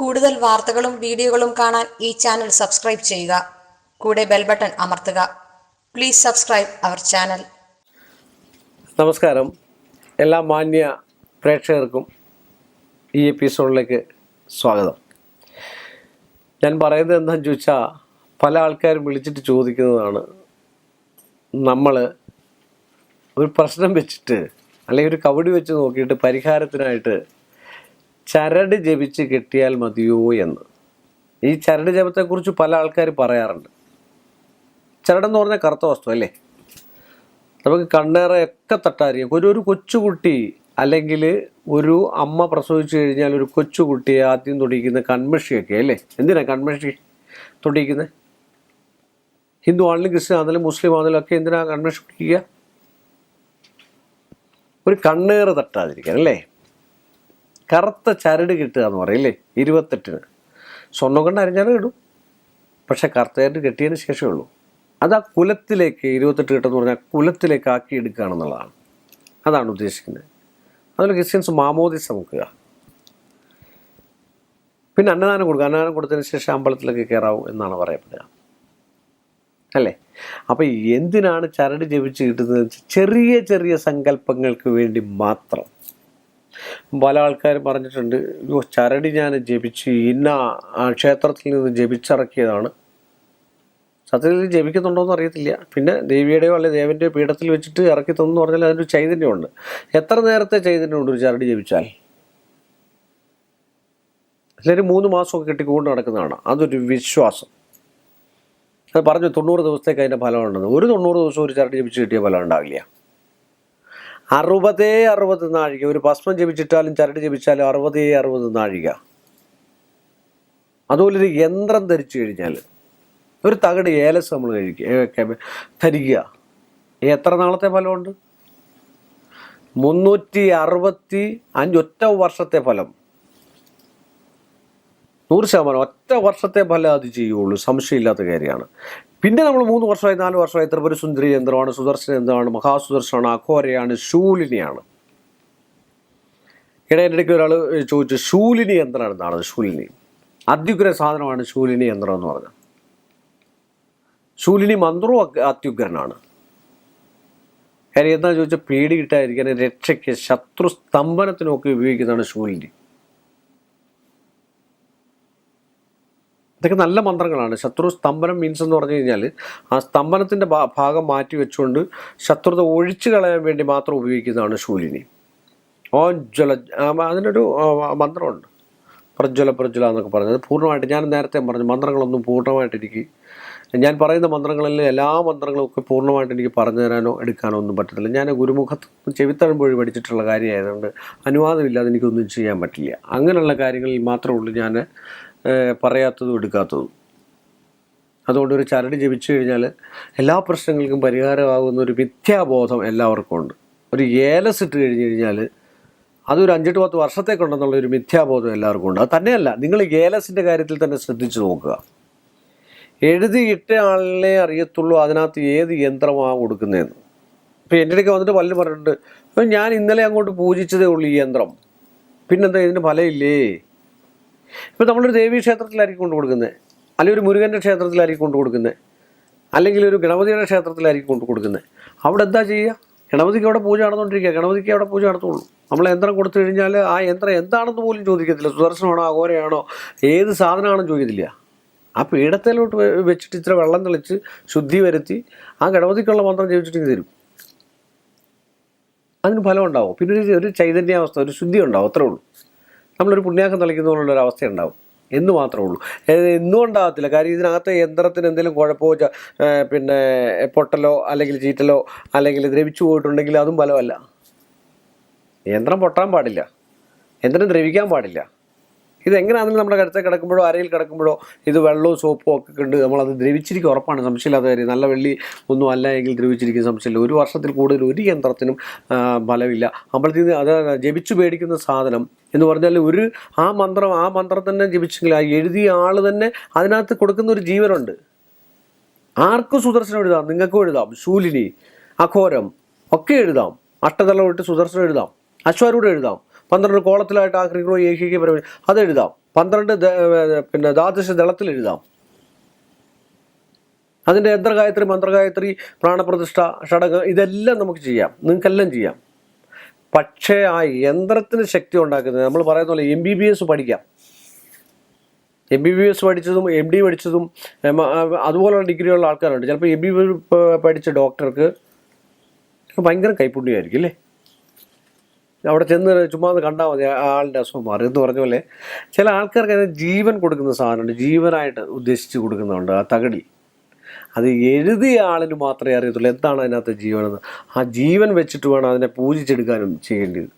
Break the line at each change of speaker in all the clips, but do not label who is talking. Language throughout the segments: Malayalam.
കൂടുതൽ വാർത്തകളും വീഡിയോകളും കാണാൻ ഈ ചാനൽ സബ്സ്ക്രൈബ് ചെയ്യുക. കൂടെ ബെൽ ബട്ടൺ അമർത്തുക. Please subscribe our channel.
നമസ്കാരം. എല്ലാ മാന്യ പ്രേക്ഷകർക്കും ഈ എപ്പിസോഡിലേക്ക് സ്വാഗതം. ഞാൻ പറയുന്നത് എന്താണെന്ന് ചോദിച്ചാൽ പല ആൾക്കാരും വിളിച്ചിട്ട് ചോദിക്കുന്നതാണ് നമ്മൾ ഒരു പ്രശ്നം വെച്ചിട്ട് അല്ലെങ്കിൽ ഒരു കവടി വെച്ച് നോക്കിയിട്ട് പരിഹാരത്തിനായിട്ട് ചരട് ജപിച്ച് കിട്ടിയാൽ മതിയോ എന്ന്. ഈ ചരട് ജപത്തെക്കുറിച്ച് പല ആൾക്കാർ പറയാറുണ്ട്. ചരടെന്ന് പറഞ്ഞാൽ കറുത്ത വസ്തു അല്ലേ? നമുക്ക് കണ്ണേറയൊക്കെ തട്ടായിരിക്കും ഒരു ഒരു കൊച്ചുകുട്ടി അല്ലെങ്കിൽ ഒരു അമ്മ പ്രസവിച്ചു കഴിഞ്ഞാൽ ഒരു കൊച്ചുകുട്ടിയെ ആദ്യം തുടിക്കുന്ന കൺമഷിയൊക്കെ അല്ലേ? എന്തിനാ കൺമഷി തുടിക്കുന്നത് ഹിന്ദു ആണെങ്കിലും ക്രിസ്ത്യൻ ആണെങ്കിലും മുസ്ലിം ആണെങ്കിലും ഒക്കെ എന്തിനാ കൺമഷി കുടിക്കുക ഒരു കണ്ണേറ് തട്ടാതിരിക്കാൻ അല്ലേ? കറുത്ത ചരട് കിട്ടുക എന്ന് പറയും അല്ലേ ഇരുപത്തെട്ടിന്. സ്വർണം കൊണ്ട് അരഞ്ഞാൽ കിട്ടും പക്ഷെ കറുത്ത ചരട് കെട്ടിയതിന് ശേഷമേ ഉള്ളൂ. അത് ആ കുലത്തിലേക്ക് ഇരുപത്തെട്ട് കിട്ടുമെന്ന് പറഞ്ഞാൽ കുലത്തിലേക്ക് ആക്കി എടുക്കുകയാണെന്നുള്ളതാണ് അതാണ് ഉദ്ദേശിക്കുന്നത്. അതുപോലെ ക്രിസ്ത്യൻസ് മാമോദിസ മുക്കുക പിന്നെ അന്നദാനം കൊടുക്കുക. അന്നദാനം കൊടുത്തതിന് ശേഷം അമ്പലത്തിലേക്ക് കയറാവും എന്നാണ് പറയപ്പെടുക. അല്ലേ? അപ്പം എന്തിനാണ് ചരട് ജപിച്ച് കിട്ടുന്നത്? ചെറിയ ചെറിയ സങ്കല്പങ്ങൾക്ക് വേണ്ടി മാത്രം. പല ആൾക്കാരും പറഞ്ഞിട്ടുണ്ട് ചരടി ഞാൻ ജപിച്ച് ഇന്ന ക്ഷേത്രത്തിൽ നിന്ന് ജപിച്ചിറക്കിയതാണ്. സത്യത്തിൽ ജപിക്കുന്നുണ്ടോ എന്ന് അറിയത്തില്ല. പിന്നെ ദേവിയുടെയോ അല്ലെങ്കിൽ ദേവന്റെയോ പീഠത്തിൽ വെച്ചിട്ട് ഇറക്കി തന്നു പറഞ്ഞാൽ അതിനൊരു ചൈതന്യമുണ്ട്. എത്ര നേരത്തെ ചൈതന്യമുണ്ട് ഒരു ചരടി ജപിച്ചാൽ? ചിലർ മൂന്ന് മാസമൊക്കെ കെട്ടിക്കൊണ്ട് നടക്കുന്നതാണ്. അതൊരു വിശ്വാസം. അത് പറഞ്ഞു തൊണ്ണൂറ് ദിവസത്തേക്ക് അതിന്റെ ഫലമുണ്ടെന്ന് ഒരു തൊണ്ണൂറ് ദിവസം ഒരു ചരടി ജപിച്ച് കിട്ടിയ ഫലം ഉണ്ടാവില്ല. അറുപതേ അറുപത് നാഴിക. ഒരു ഭസ്മം ജപിച്ചിട്ടാലും ചരട് ജപിച്ചാലും അറുപതേ അറുപത് നാഴിക. അതുപോലെ ഒരു യന്ത്രം ധരിച്ചു കഴിഞ്ഞാൽ ഒരു തകട് ഏലസ് നമ്മൾ കഴിക്കുക ധരിക്കുക. എത്ര നാളത്തെ ഫലമുണ്ട്? മുന്നൂറ്റി അറുപത്തി അഞ്ച് ഒറ്റ വർഷത്തെ ഫലം. നൂറ് ശതമാനം. ഒറ്റ വർഷത്തെ ഫലം അത് ചെയ്യുള്ളൂ. സംശയമില്ലാത്ത കാര്യമാണ്. പിന്നെ നമ്മൾ മൂന്ന് വർഷമായി നാല് വർഷമായി ത്രിപുര സുന്ദരി യന്ത്രമാണ് സുദർശന യന്ത്രമാണ് മഹാസുദർശനാണ് അഘോരയാണ് ശൂലിനിയാണ്. ഇടയിലിടയ്ക്ക് ഒരാൾ ചോദിച്ചു ശൂലിനി യന്ത്രമാണ് എന്താണ്? ശൂലിനി. അത്യുഗ്ര സാധനമാണ് ശൂലിനി യന്ത്രം എന്ന് പറഞ്ഞത് ശൂലിനി മന്ത്രവും അത്യുഗ്രനാണ്. കാര്യം എന്താ ചോദിച്ചാൽ പേടി കിട്ടാതിരിക്കാൻ രക്ഷയ്ക്ക് ശത്രു സ്തംഭനത്തിനൊക്കെ ഉപയോഗിക്കുന്നതാണ് ശൂലിനി. ഇതൊക്കെ നല്ല മന്ത്രങ്ങളാണ്. ശത്രു സ്തംഭനം മീൻസ് എന്ന് പറഞ്ഞു കഴിഞ്ഞാൽ ആ സ്തംഭനത്തിന്റെ ഭാഗം മാറ്റി വെച്ചുകൊണ്ട് ശത്രുത ഒഴിച്ചു കളയാൻ വേണ്ടി മാത്രം ഉപയോഗിക്കുന്നതാണ് ശൂലിനി. ഓ ജ്വല അതിനൊരു മന്ത്രമുണ്ട്. പ്രജ്വല പ്രജ്വല എന്നൊക്കെ പറഞ്ഞത്. പൂർണമായിട്ട് ഞാൻ നേരത്തെ പറഞ്ഞു മന്ത്രങ്ങളൊന്നും പൂർണമായിട്ട് ഞാൻ പറയുന്ന മന്ത്രങ്ങളിൽ എല്ലാ മന്ത്രങ്ങളും ഒക്കെ പൂർണമായിട്ട് എനിക്ക് പറഞ്ഞു തരാനോ എടുക്കാനോ ഒന്നും പറ്റത്തില്ല. ഞാൻ ഗുരുമുഖത്ത് ചെവിത്തഴമ്പൊഴി പഠിച്ചിട്ടുള്ള കാര്യമായതുകൊണ്ട് അനുവാദമില്ലാതെ എനിക്കൊന്നും ചെയ്യാൻ പറ്റില്ല. അങ്ങനെയുള്ള കാര്യങ്ങളിൽ മാത്രമേ ഉള്ളൂ ഞാൻ പറയാത്തതും എടുക്കാത്തതും. അതുകൊണ്ട് ഒരു ചരട് ജപിച്ചു കഴിഞ്ഞാൽ എല്ലാ പ്രശ്നങ്ങൾക്കും പരിഹാരമാകുന്ന ഒരു മിഥ്യാബോധം എല്ലാവർക്കും ഉണ്ട്. ഒരു ഏലസ് ഇട്ട് കഴിഞ്ഞ് കഴിഞ്ഞാൽ അതൊരു അഞ്ചെട്ട് പത്ത് വർഷത്തേക്കുണ്ടെന്നുള്ള ഒരു മിഥ്യാബോധം എല്ലാവർക്കും ഉണ്ട്. അത് തന്നെയല്ല നിങ്ങൾ ഏലസിന്റെ കാര്യത്തിൽ തന്നെ ശ്രദ്ധിച്ചു നോക്കുക. എഴുതിയിട്ട ആളിനെ അറിയത്തുള്ളൂ അതിനകത്ത് ഏത് യന്ത്രമാണ് കൊടുക്കുന്നതെന്ന്. ഇപ്പം എന്റെ അടുക്കൽ വന്നിട്ട് പലരും പറഞ്ഞിട്ടുണ്ട് "അപ്പൊ ഞാൻ ഇന്നലെ അങ്ങോട്ട് പൂജിച്ചതേ ഉള്ളൂ ഈ യന്ത്രം. പിന്നെന്താ ഇതിന് ഫലമില്ലേ? ഇപ്പം നമ്മളൊരു ദേവീ ക്ഷേത്രത്തിലായിരിക്കും കൊണ്ടു കൊടുക്കുന്നത് അല്ലെങ്കിൽ ഒരു മുരുകന്റെ ക്ഷേത്രത്തിലായിരിക്കും കൊണ്ടു കൊടുക്കുന്നത് അല്ലെങ്കിൽ ഒരു ഗണപതിയുടെ ക്ഷേത്രത്തിലായിരിക്കും കൊണ്ടു കൊടുക്കുന്നത് അവിടെ എന്താ ചെയ്യുക? ഗണപതിക്ക് അവിടെ പൂജ നടന്നുകൊണ്ടിരിക്കുക. ഗണപതിക്ക് അവിടെ പൂജ നടത്തുള്ളൂ. നമ്മൾ യന്ത്രം കൊടുത്തു കഴിഞ്ഞാൽ ആ യന്ത്രം എന്താണെന്ന് പോലും ചോദിക്കത്തില്ല. സുദർശനമാണോ അഘോരയാണോ ഏത് സാധനമാണെന്ന് ചോദിക്കത്തില്ല. ആ പീഠത്തിലോട്ട് വെച്ചിട്ട് ഇത്ര വെള്ളം തെളിച്ച് ശുദ്ധി വരുത്തി ആ ഗണപതിക്കുള്ള മന്ത്രം ജപിച്ചിട്ട് തരും. അതിന് ഫലം ഉണ്ടാവും. പിന്നെ ഒരു ചൈതന്യാവസ്ഥ ഒരു ശുദ്ധി ഉണ്ടാവും. അത്രേ ഉള്ളൂ. നമ്മളൊരു പുണ്യാക്കം തളിക്കുന്ന അവസ്ഥ ഉണ്ടാവും എന്ന് മാത്രമേ ഉള്ളൂ. എന്നും ഉണ്ടാകത്തില്ല കാര്യം ഇതിനകത്ത് യന്ത്രത്തിന് എന്തെങ്കിലും കുഴപ്പമോ പിന്നെ പൊട്ടലോ അല്ലെങ്കിൽ ചീറ്റലോ അല്ലെങ്കിൽ ദ്രവിച്ചു പോയിട്ടുണ്ടെങ്കിൽ അതും ഫലമല്ല. യന്ത്രം പൊട്ടാൻ പാടില്ല. യന്ത്രം ദ്രവിക്കാൻ പാടില്ല. ഇതെങ്ങനെയാണെങ്കിലും നമ്മുടെ കടുത്ത കിടക്കുമ്പോഴോ അരയിൽ കിടക്കുമ്പോഴോ ഇത് വെള്ളവും സോപ്പും ഒക്കെ കണ്ട് നമ്മളത് ദ്രവിച്ചിരിക്കും ഉറപ്പാണ്. സംശയമില്ലാത്ത കാര്യം. നല്ല വെള്ളി ഒന്നും അല്ല എങ്കിൽ ദ്രവിച്ചിരിക്കും സംശയമില്ല. ഒരു വർഷത്തിൽ കൂടുതൽ ഒരു യന്ത്രത്തിനും ഫലമില്ല. അമ്പലത്തിൽ അത് ജപിച്ചു പേടിക്കുന്ന സാധനം എന്ന് പറഞ്ഞാൽ ഒരു ആ മന്ത്രം ആ മന്ത്രം തന്നെ ജപിച്ചെങ്കിൽ ആ എഴുതിയ ആൾ തന്നെ അതിനകത്ത് കൊടുക്കുന്ന ഒരു ജീവനുണ്ട്. ആർക്കും സുദർശനം എഴുതാം. നിങ്ങൾക്കും എഴുതാം. ശൂലിനി അഘോരം ഒക്കെ എഴുതാം. അഷ്ടതല വിട്ട് സുദർശനം എഴുതാം. അശ്വാരൂടെ എഴുതാം. പന്ത്രണ്ട് കോളത്തിലായിട്ട് ആക്രിഗ്രോ ഏകീക പരമ അത് എഴുതാം. പന്ത്രണ്ട് പിന്നെ ദ്വാദശ ദളത്തിൽ എഴുതാം. അതിന്റെ യന്ത്രഗായത്രി മന്ത്രഗായത്രി പ്രാണപ്രതിഷ്ഠ ഷടകം ഇതെല്ലാം നമുക്ക് ചെയ്യാം. നിങ്ങൾക്കെല്ലാം ചെയ്യാം. പക്ഷേ ആ യന്ത്രത്തിന് ശക്തി ഉണ്ടാക്കുന്നത് നമ്മൾ പറയുന്ന പോലെ എം ബി ബി എസ് പഠിക്കാം. എം ബി ബി എസ് പഠിച്ചതും എം ഡി പഠിച്ചതും അതുപോലുള്ള ഡിഗ്രിയുള്ള ആൾക്കാരുണ്ട്. ചിലപ്പോൾ എം ബി ബി പഠിച്ച ഡോക്ടർക്ക് ഭയങ്കര കൈപ്പുണ്യമായിരിക്കും അല്ലേ? അവിടെ ചെന്ന് ചുമ്മാ കണ്ടാൽ മതി ആ ആളിന്റെ അസുഖം മാറി എന്ന് പറഞ്ഞ പോലെ. ചില ആൾക്കാർക്ക് അതിന് ജീവൻ കൊടുക്കുന്ന സാധനമുണ്ട്. ജീവനായിട്ട് ഉദ്ദേശിച്ച് കൊടുക്കുന്നുണ്ട് ആ തകടി അത് എഴുതിയ ആളിന് മാത്രമേ അറിയത്തുള്ളൂ. എന്താണ് അതിനകത്ത് ജീവനെന്ന്? ആ ജീവൻ വെച്ചിട്ട് വേണം അതിനെ പൂജിച്ചെടുക്കാനും ചെയ്യേണ്ടത്.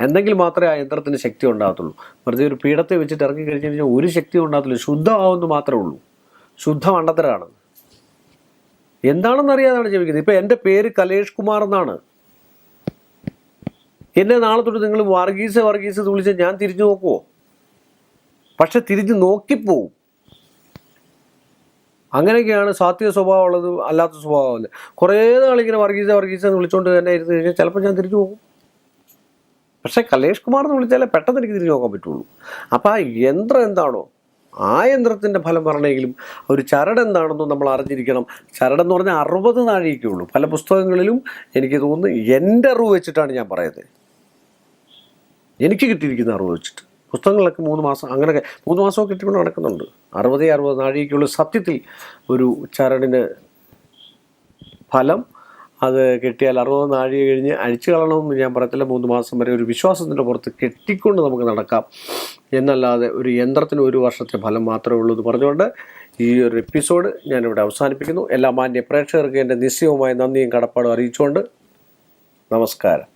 എന്തെങ്കിൽ മാത്രമേ ആ യന്ത്രത്തിന് ശക്തി ഉണ്ടാകത്തുള്ളൂ. വെറുതെ ഒരു പീഠത്തെ വെച്ചിട്ട് ഇറങ്ങി കഴിഞ്ഞു കഴിഞ്ഞാൽ ഒരു ശക്തി ഉണ്ടാകത്തില്ല. ശുദ്ധമാവുമെന്ന് മാത്രമേ ഉള്ളൂ. ശുദ്ധ മണ്ടത്തരാണ് എന്താണെന്ന് അറിയാതാണ് ജപിക്കുന്നത് ഇപ്പം എന്റെ പേര് കലേഷ് കുമാർ എന്നാണ്. എന്നെ നാളെ തൊട്ട് നിങ്ങൾ വർഗീസ് വർഗീസ് വിളിച്ച് ഞാൻ തിരിഞ്ഞു നോക്കുമോ പക്ഷെ തിരിഞ്ഞു നോക്കിപ്പോവും. അങ്ങനെയൊക്കെയാണ് സാത്വിക സ്വഭാവമുള്ളത് അല്ലാത്ത സ്വഭാവമല്ല. കുറേ നാളിങ്ങനെ വർഗീസ വർഗീസ എന്ന് വിളിച്ചുകൊണ്ട് തന്നെ ഇരുന്ന് കഴിഞ്ഞാൽ ചിലപ്പോൾ ഞാൻ തിരിച്ചു പോകും പക്ഷേ കലേഷ് കുമാർ എന്ന് വിളിച്ചാലേ പെട്ടെന്ന് എനിക്ക് തിരിച്ചു നോക്കാൻ പറ്റുള്ളൂ. അപ്പോൾ ആ യന്ത്രം എന്താണോ? ആ യന്ത്രത്തിന്റെ ഫലം പറഞ്ഞെങ്കിലും ഒരു ചരട് എന്താണെന്നും നമ്മൾ അറിഞ്ഞിരിക്കണം. ചരട് എന്ന് പറഞ്ഞാൽ അറുപത് നാഴികയ്ക്കേ ഉള്ളൂ. പല പുസ്തകങ്ങളിലും എനിക്ക് തോന്നുന്നു എന്റെ അറിവ് വെച്ചിട്ടാണ് ഞാൻ പറയുന്നത്. എനിക്ക് കിട്ടിയിരിക്കുന്ന അറിവ് വെച്ചിട്ട്. പുസ്തകങ്ങളൊക്കെ മൂന്ന് മാസം അങ്ങനെയൊക്കെ മൂന്ന് മാസമൊക്കെ കിട്ടിക്കൊണ്ട് നടക്കുന്നുണ്ട്. അറുപതേ അറുപത് നാഴികയ്ക്കുള്ള സത്യത്തിൽ ഒരു ചരടിന് ഫലം അത് കെട്ടിയാൽ അറുപത് നാഴിക കഴിഞ്ഞ് അഴിച്ചു കളയണമെന്ന് ഞാൻ പറയത്തില്ല. മൂന്ന് മാസം വരെ ഒരു വിശ്വാസത്തിന്റെ പുറത്ത് കെട്ടിക്കൊണ്ട് നമുക്ക് നടക്കാം. എന്നല്ലാതെ ഒരു യന്ത്രത്തിന് ഒരു വർഷത്തെ ഫലം മാത്രമേ ഉള്ളൂ എന്ന് പറഞ്ഞുകൊണ്ട് ഈ ഒരു എപ്പിസോഡ് ഞാനിവിടെ അവസാനിപ്പിക്കുന്നു. എല്ലാ മാന്യ പ്രേക്ഷകർക്ക് എന്റെ നിശ്ചയവുമായ നന്ദിയും കടപ്പാടും അറിയിച്ചുകൊണ്ട് നമസ്കാരം.